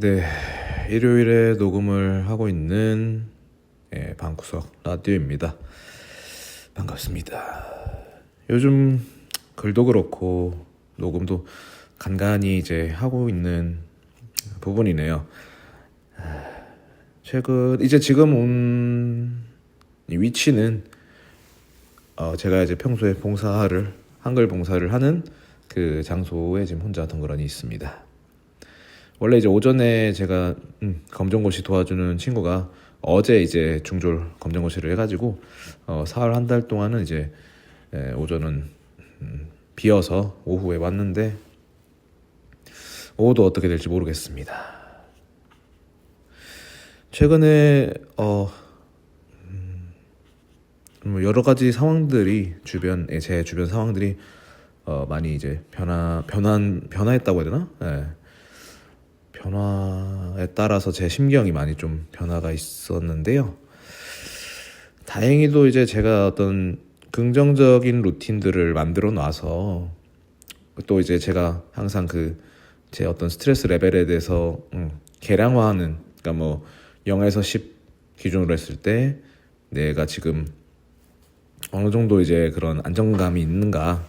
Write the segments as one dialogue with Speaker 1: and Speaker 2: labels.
Speaker 1: 네, 일요일에 녹음을 하고 있는 예, 방구석 라디오입니다. 반갑습니다. 요즘 글도 그렇고 녹음도 간간히 이제 하고 있는 부분이네요. 아, 최근 이제 지금 온이 위치는 어, 제가 이제 평소에 봉사를 한글 봉사를 하는 그 장소에 지금 혼자 덩그러니 있습니다. 원래 이제 오전에 제가 음, 검정고시 도와주는 친구가 어제 이제 중졸 검정고시를 해가지고 어, 사흘 한 달 동안은 이제 에, 오전은 음, 비어서 오후에 왔는데 오후도 어떻게 될지 모르겠습니다. 최근에 어, 음, 뭐 여러 가지 상황들이 주변에 제 주변 상황들이 어, 많이 이제 변화 변한 변화했다고 해야 되나? 예. 변화에 따라서 제 심경이 많이 좀 변화가 있었는데요. 다행히도 이제 제가 어떤 긍정적인 루틴들을 만들어 놔서 또 이제 제가 항상 그 제 어떤 스트레스 레벨에 대해서 음, 계량화하는 그러니까 뭐 0에서 10 기준으로 했을 때 내가 지금 어느 정도 이제 그런 안정감이 있는가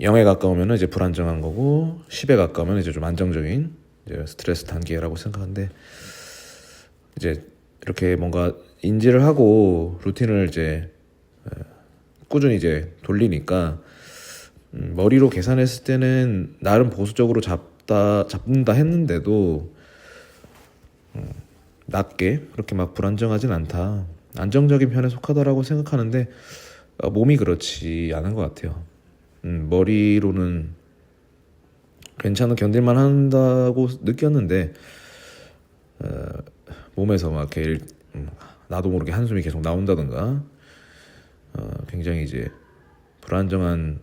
Speaker 1: 0에 가까우면 이제 불안정한 거고 10에 가까우면 이제 좀 안정적인 이제 스트레스 단계라고 생각하는데 이제 이렇게 뭔가 인지를 하고 루틴을 이제 어, 꾸준히 이제 돌리니까 음, 머리로 계산했을 때는 나름 보수적으로 잡다 잡는다 했는데도 음, 낮게 그렇게 막 불안정하진 않다 안정적인 편에 속하다라고 생각하는데 어, 몸이 그렇지 않은 것 같아요. 음, 머리로는 괜찮은 견딜만 한다고 느꼈는데 어, 몸에서 막 이렇게 일- 음, 나도 모르게 한숨이 계속 나온다든가 어, 굉장히 이제 불안정한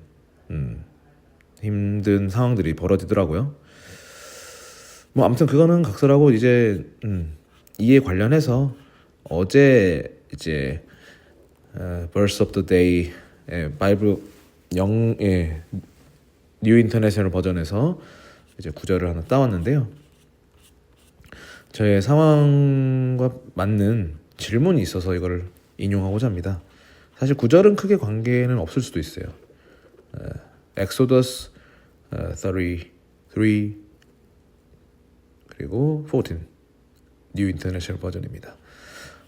Speaker 1: 음, 힘든 상황들이 벌어지더라고요. 뭐 아무튼 그거는 각설하고 이제 음, 이에 관련해서 어제 이제 어, Verse of the Day 예, 바이블 영 예, 뉴 인터내셔널 버전에서 이제 구절을 하나 따왔는데요. 저의 상황과 맞는 질문이 있어서 이걸 인용하고자 합니다. 사실 구절은 크게 관계는 없을 수도 있어요. 어, 엑소더스 어, 33 그리고 14뉴 인터내셔널 버전입니다.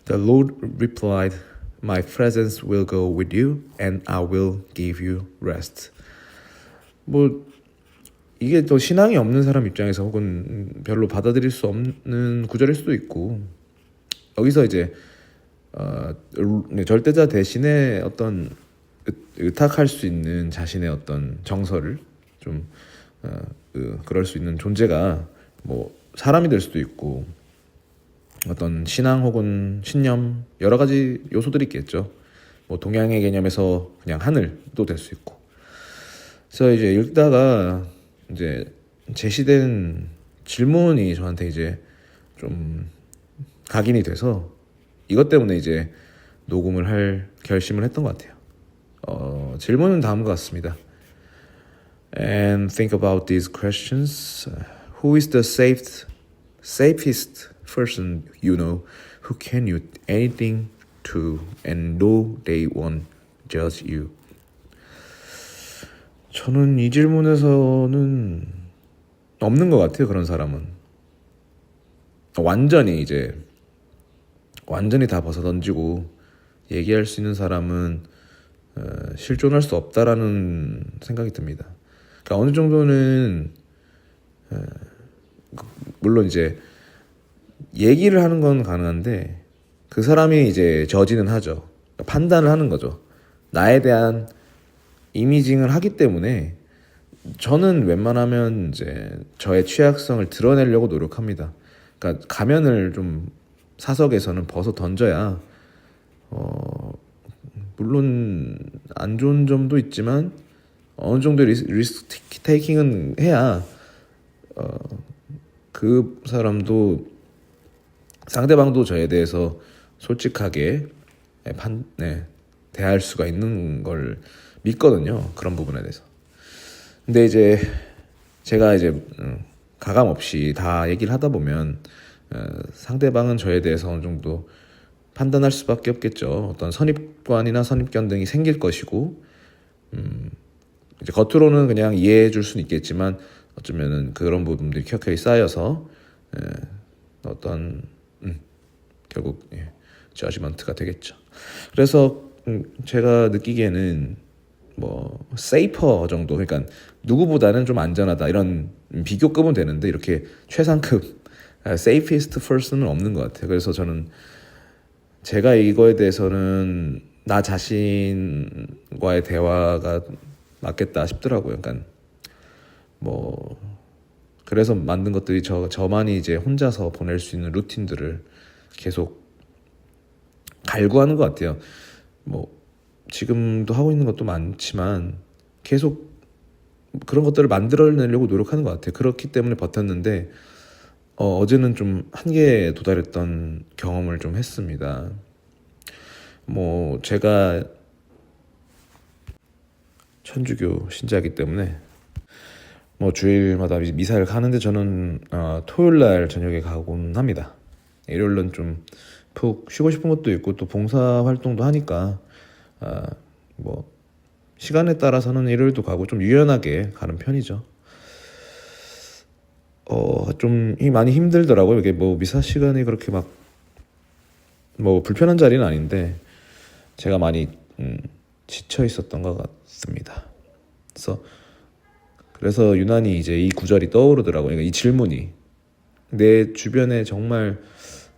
Speaker 1: The Lord replied, My presence will go with you and I will give you rest. 뭐 이게 또 신앙이 없는 사람 입장에서 혹은 별로 받아들일 수 없는 구절일 수도 있고 여기서 이제 어, 네, 절대자 대신에 어떤 의- 의탁할 수 있는 자신의 어떤 정서를 좀 어, 그, 그럴 수 있는 존재가 뭐 사람이 될 수도 있고 어떤 신앙 혹은 신념 여러 가지 요소들이 있겠죠. 뭐 동양의 개념에서 그냥 하늘도 될 수 있고. 그래서 이제 읽다가 이제 제시된 질문이 저한테 이제 좀 각인이 돼서 이것 때문에 이제 녹음을 할 결심을 했던 것 같아요. 어, 질문은 다음과 같습니다. And think about these questions. Who is the safe, safest person you know who can you anything to and know they won't judge you? 저는 이 질문에서는 없는 것 같아요. 그런 사람은 완전히 이제 완전히 다 벗어 던지고 얘기할 수 있는 사람은 어, 실존할 수 없다라는 생각이 듭니다. 그러니까 어느 정도는 어, 물론 이제 얘기를 하는 건 가능한데 그 사람이 이제 저지는 하죠. 그러니까 판단을 하는 거죠. 나에 대한 이미징을 하기 때문에 저는 웬만하면 이제 저의 취약성을 드러내려고 노력합니다. 그러니까 가면을 좀 사석에서는 벗어 던져야 어 물론 안 좋은 점도 있지만 어느 정도 리스, 리스크 테이킹은 해야 어 그 사람도 상대방도 저에 대해서 솔직하게 판, 네, 대할 수가 있는 걸 믿거든요. 그런 부분에 대해서. 근데 이제 제가 이제 음, 가감 없이 다 얘기를 하다 보면 어, 상대방은 저에 대해서 어느 정도 판단할 수밖에 없겠죠. 어떤 선입관이나 선입견 등이 생길 것이고, 음, 이제 겉으로는 그냥 이해해 줄 수는 있겠지만 어쩌면은 그런 부분들이 켜켜이 쌓여서 예, 어떤 음, 결국 예, 저지먼트가 되겠죠. 그래서 음, 제가 느끼기에는 뭐 세이퍼 정도 그러니까 누구보다는 좀 안전하다 이런 비교급은 되는데 이렇게 최상급 세이피스트 퍼슨은 없는 것 같아요. 그래서 저는 제가 이거에 대해서는 나 자신과의 대화가 맞겠다 싶더라고요. 그러니까 뭐 그래서 만든 것들이 저 저만이 이제 혼자서 보낼 수 있는 루틴들을 계속 갈구하는 것 같아요. 뭐 지금도 하고 있는 것도 많지만 계속 그런 것들을 만들어내려고 노력하는 것 같아요. 그렇기 때문에 버텼는데 어, 어제는 좀 한계에 도달했던 경험을 좀 했습니다. 뭐 제가 천주교 신자이기 때문에 뭐 주일마다 미- 미사를 가는데 저는 어, 토요일 날 저녁에 가곤 합니다. 일요일은 좀 푹 쉬고 싶은 것도 있고 또 봉사 활동도 하니까 아, 뭐 시간에 따라서는 일요일도 가고 좀 유연하게 가는 편이죠. 어, 좀 이- 많이 힘들더라고요. 이게 뭐 미사 시간이 그렇게 막 뭐 불편한 자리는 아닌데 제가 많이 음, 지쳐 있었던 것 같습니다. 그래서 그래서 유난히 이제 이 구절이 떠오르더라고요. 그러니까 이 질문이 내 주변에 정말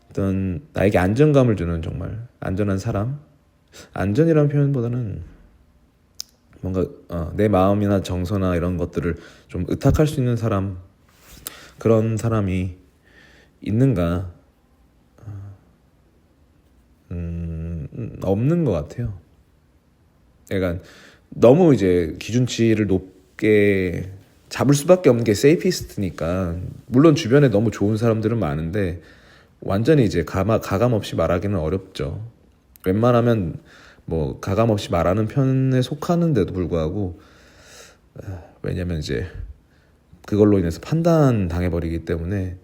Speaker 1: 어떤 나에게 안정감을 주는 정말 안전한 사람 안전이라는 표현보다는 뭔가 어, 내 마음이나 정서나 이런 것들을 좀 의탁할 수 있는 사람 그런 사람이 있는가 음, 음, 없는 것 같아요. 그러니까 너무 이제 기준치를 높게 잡을 수밖에 없는 게 세이피스트니까 물론 주변에 너무 좋은 사람들은 많은데 완전히 이제 가감 없이 말하기는 어렵죠. 웬만하면 뭐 가감 없이 말하는 편에 속하는데도 불구하고 아, 왜냐면 이제 그걸로 인해서 판단 당해버리기 때문에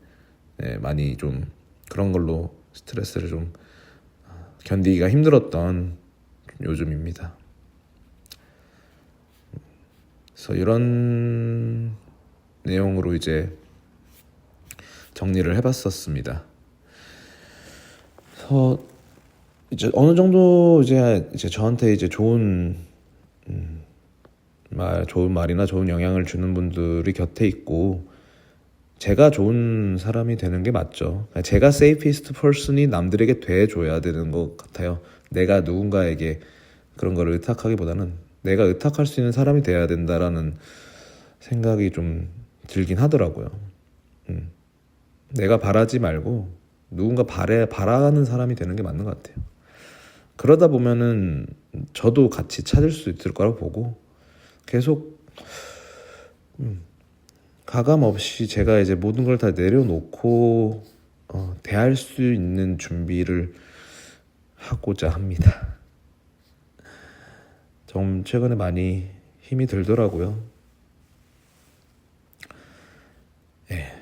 Speaker 1: 예, 많이 좀 그런 걸로 스트레스를 좀 아, 견디기가 힘들었던 요즘입니다. 그래서 이런 내용으로 이제 정리를 해봤었습니다. 그래서 이제 어느 정도 이제 이제 저한테 이제 좋은 음, 말, 좋은 말이나 좋은 영향을 주는 분들이 곁에 있고 제가 좋은 사람이 되는 게 맞죠. 제가 세이피스트 퍼슨이 남들에게 돼줘야 되는 것 같아요. 내가 누군가에게 그런 거를 의탁하기보다는 내가 의탁할 수 있는 사람이 돼야 된다라는 생각이 좀 들긴 하더라고요. 음. 내가 바라지 말고 누군가 바래 바라는 사람이 되는 게 맞는 것 같아요. 그러다 보면은 저도 같이 찾을 수 있을 거라고 보고 계속 음, 가감 없이 제가 이제 모든 걸 다 내려놓고 어, 대할 수 있는 준비를 하고자 합니다. 좀 최근에 많이 힘이 들더라고요. 예.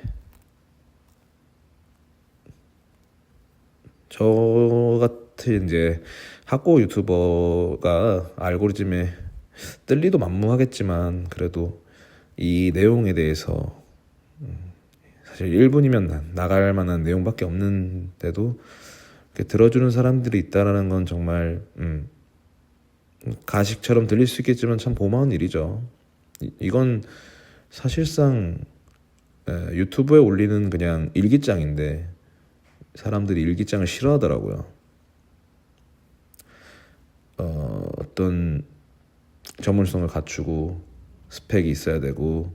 Speaker 1: 저같 은 이제 학고 유튜버가 알고리즘에 뜰 리도 만무하겠지만 그래도 이 내용에 대해서 음, 사실 1분이면 나갈 만한 내용밖에 없는데도 들어주는 사람들이 있다라는 건 정말 음, 가식처럼 들릴 수 있겠지만 참 고마운 일이죠. 이- 이건 사실상 에, 유튜브에 올리는 그냥 일기장인데 사람들이 일기장을 싫어하더라고요. 어, 어떤 전문성을 갖추고 스펙이 있어야 되고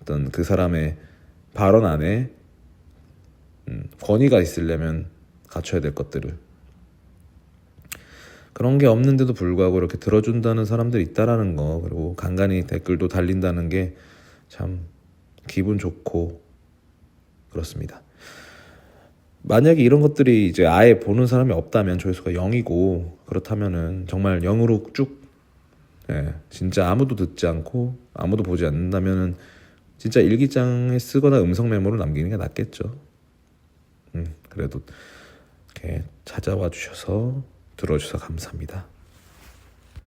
Speaker 1: 어떤 그 사람의 발언 안에 음, 권위가 있으려면 갖춰야 될 것들을 그런 게 없는데도 불구하고 이렇게 들어준다는 사람들이 있다라는 거 그리고 간간히 댓글도 달린다는 게 참 기분 좋고 그렇습니다. 만약에 이런 것들이 이제 아예 보는 사람이 없다면 조회수가 0이고 그렇다면은 정말 0으로 쭉 예, 진짜 아무도 듣지 않고 아무도 보지 않는다면은 진짜 일기장에 쓰거나 음성 메모를 남기는 게 낫겠죠. 음, 그래도 이렇게 찾아와 주셔서 들어주셔서 감사합니다.